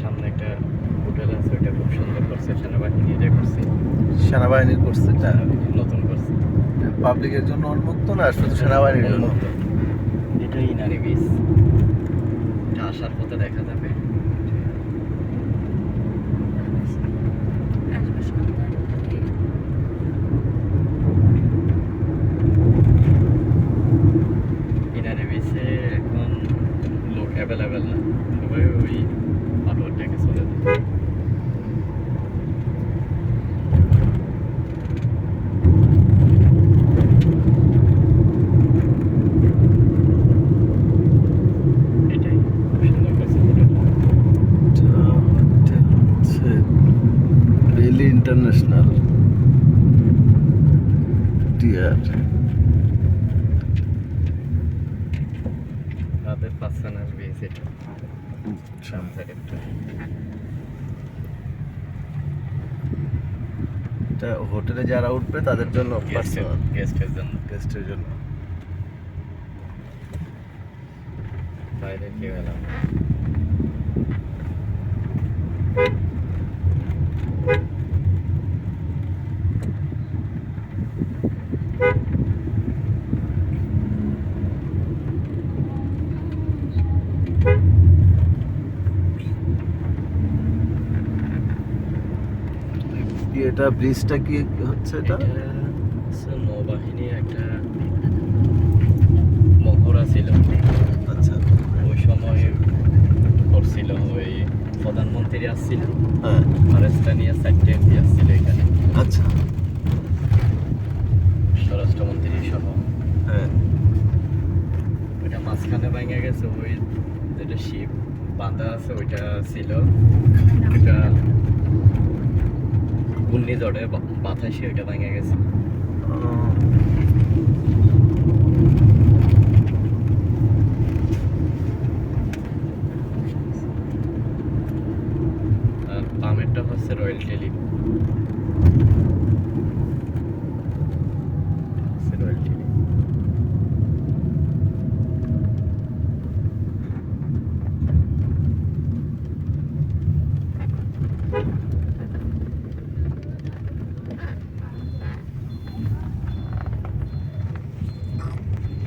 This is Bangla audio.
সামনে একটা হোটেল আছে ওইটা খুব সুন্দর করছে সেনাবাহিনী এটা করছে। সেনাবাহিনীর করছে এটা নতুন করছে। পাবলিকের জন্য উন্মুক্ত না শুধু সেনাবাহিনীর উন্মুক্ত। এটা ইনারি এটা আসার পথে দেখা যাবে আসবে সন্ধ্যার দিকে। ইনারি বিচে এখন লোক অ্যাভেলেবেল না সবাই ওই পাটোয়ার ডেকে চলে যায় এটাই খুব সুন্দর করছে হোটেলটা এটা হোটেল হচ্ছে রেলি ইন্টারন্যাশনাল ডিয়ার রাতের পাঁচখানার বিচ এটা একটা এটা হোটেলে যারা উঠবে তাদের জন্য পার্সোনাল গেস্টের জন্য। গেস্টের জন্য। বাইরে খেয়ে গেলাম। এটা ব্রিজটা কি হচ্ছে এটা? নৌবাহিনীর একটা মহড়া ছিল। আচ্ছা। ওই সময় করছিল ওই প্রধানমন্ত্রী আসছিল। হ্যাঁ। আর স্থানীয় চারটে এমপি আসছিল এখানে। আচ্ছা। স্বরাষ্ট্রমন্ত্রী সহ। হ্যাঁ। ওইটা মাঝখানে ভেঙে গেছে ওই যেটা শিপ বাঁধা আছে ওইটা ছিল। ওইটা এমনি জড়ে বাতাসে ওইটা ভেঙে গেছে। বামেরটা হচ্ছে রয়্যাল টেলি